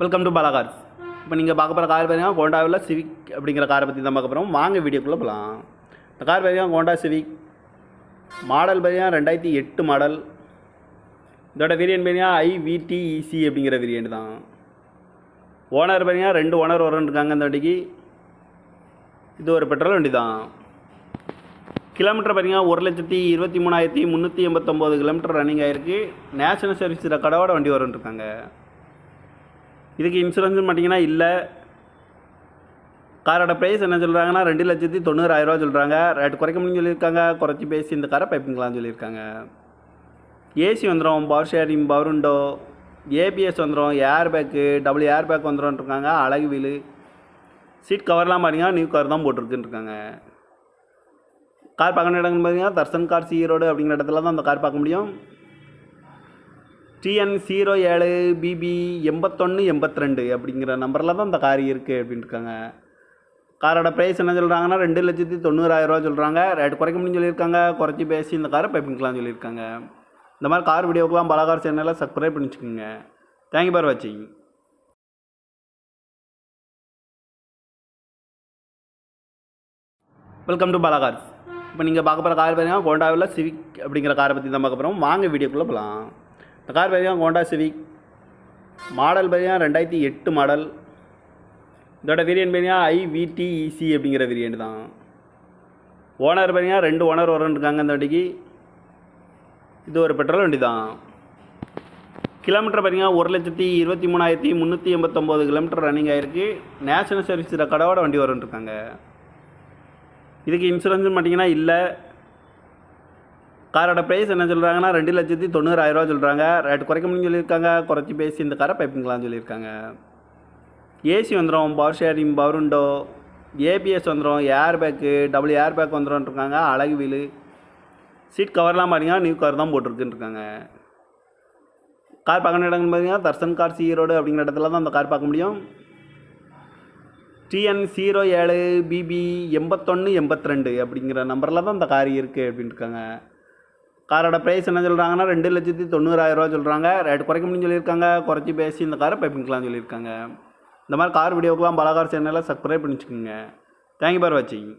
Welcome to Bala Cars இப்போ நீங்கள் பார்க்க போகிற கார் பார்த்தீங்கன்னா ஹோண்டாவில் சிவிக் அப்படிங்கிற காரை பற்றி தான் பார்க்க போகிறோம் வாங்க வீடியோக்குள்ளே போகலாம் இந்த கார் பார்த்தீங்கன்னா ஹோண்டா சிவிக் மாடல் பார்த்தீங்கன்னா ரெண்டாயிரத்தி எட்டு மாடல் இதோட வேரியன்ட் பார்த்தீங்கன்னா ஐவிடிஇசி அப்படிங்கிற வேரியன்ட் தான். ஓனர் பார்த்தீங்கன்னா ரெண்டு ஓனர் இருக்காங்க இந்த வண்டிக்கு. இது ஒரு பெட்ரோல் வண்டி தான். கிலோமீட்டர் பார்த்தீங்கன்னா ஒரு லட்சத்தி இருபத்தி மூணாயிரத்தி முந்நூற்றி எண்பத்தொம்போது கிலோமீட்டர் ரன்னிங் ஆகிருக்கு நேஷனல் சர்வீஸ் ரெக்கார்டோட வண்டி இருக்காங்க. இதுக்கு இன்சூரன்ஸ்னு பார்த்தீங்கன்னா இல்லை. காரோட ப்ரைஸ் என்ன சொல்கிறாங்கன்னா ரெண்டு லட்சத்தி தொண்ணூறாயிரரூவா சொல்கிறாங்க ரேட் குறைக்க முடியும்னு சொல்லியிருக்காங்க. குறைச்சி பேசி இந்த காரை பைப்பிங்களான்னு சொல்லியிருக்காங்க. ஏசி வந்துடும் பவர் ஷேரிங் பவர் உண்டோ ஏபிஎஸ் வந்துடும் air bag double air bag வந்துடும்ன்ட்ருக்காங்க அழகு வீலு. சீட் கவர்லாம் பார்த்தீங்கன்னா நியூ கவர் தான் போட்டிருக்குன்ட்ருக்காங்க கார் பார்க்கணும் இடம்னு பார்த்தீங்கன்னா தர்சன் கார் சி ரோடு அப்படிங்கிற இடத்துல தான் அந்த கார் பார்க்க முடியும். டிஎன் ஜீரோ ஏழு பிபி எண்பத்தொன்று எண்பத்திரெண்டு அப்படிங்கிற நம்பரில் தான் இந்த கார் இருக்குது அப்படின்னு இருக்காங்க காரோட ப்ரைஸ் என்ன சொல்கிறாங்கன்னா ரெண்டு லட்சத்தி தொண்ணூறாயிரரூவா சொல்கிறாங்க ரேட் குறைக்க முடியும்னு சொல்லியிருக்காங்க. குறைச்சி பேசி இந்த காரை பைப்பிங்கலாம் சொல்லியிருக்காங்க. இந்த மாதிரி கார் வீடியோக்கெலாம் பலகார் சேனலில் சப்ஸ்கிரைப் பண்ணி வச்சுக்கோங்க தேங்க்யூ பார் வாட்சிங் வெல்கம் டு பாலாகார்ஸ் இப்போ நீங்கள் பார்க்க போகிற கார் பார்த்தீங்கன்னா ஹோண்டாவில் சிவிக் அப்படிங்கிற காரை பற்றி தான் பார்க்க போகிறோம் வாங்க வீடியோக்குள்ளே போகலாம் கார் பார்த்தீங்கன்னா ஹோண்டா சிவிக் மாடல் பார்த்தீங்கன்னா ரெண்டாயிரத்தி எட்டு மாடல் இதோட வேரியன்ட் பார்த்தீங்கன்னா ஐவிடிஇசி அப்படிங்கிற வேரியன்ட் தான். ஓனர் பார்த்தீங்கன்னா ரெண்டு ஓனர் இருக்காங்க இந்த வண்டிக்கு. இது ஒரு பெட்ரோல் வண்டி தான். கிலோமீட்டர் பார்த்தீங்கன்னா ஒரு லட்சத்தி இருபத்தி மூணாயிரத்தி முந்நூற்றி எண்பத்தொம்போது கிலோமீட்டர் ரன்னிங் ஆகிருக்கு நேஷனல் சர்வீஸ் ரெக்கார்டோட வண்டி இருக்காங்க. இதுக்கு இன்சூரன்ஸ் பார்த்தீங்கன்னா இல்லை. காரோட ப்ரைஸ் என்ன சொல்கிறாங்கன்னா ரெண்டு லட்சத்தி தொண்ணூறாயிரரூவா சொல்கிறாங்க ரேட் குறைக்க முடியும்னு சொல்லியிருக்காங்க. குறைச்சி பேசி இந்த காரை பைப்பிங்களான்னு சொல்லியிருக்காங்க. ஏசி வந்துடும் பவர் ஷேரிங் பவர் உண்டோ ஏபிஎஸ் வந்துடும் air bag double air bag வந்துடும் இருக்காங்க. அழகு வீலு. சீட் கவர்லாம் பார்த்தீங்கன்னா நியூ கவர் தான் போட்டிருக்குன்றிருக்காங்க கார் பார்க்கணும் இடம்னு பார்த்தீங்கன்னா தர்சன் கார் சி ரோடு அப்படிங்கிற இடத்துல தான் அந்த கார் பார்க்க முடியும். டிஎன் ஜீரோ ஏழு பிபி எண்பத்தொன்று எண்பத்தி ரெண்டு அப்படிங்கிற நம்பரில் தான் இந்த கார் இருக்குது அப்படின்ட்டுருக்காங்க காரோட ப்ரைஸ் என்ன சொல்கிறாங்கன்னா ரெண்டு லட்சத்தி தொண்ணூறாயிரரூவா சொல்கிறாங்க ரேட் குறைக்க முடியும்னு சொல்லியிருக்காங்க. குறைச்சி பேசி இந்த காரை பைப்பிங்கலாம் சொல்லியிருக்காங்க. இந்த மாதிரி கார் வீடியோக்கெலாம் பலகார் சேனலில் சப்ஸ்கிரைப் பண்ணி வச்சுக்கோங்க தேங்க்யூ பார் வாட்சிங்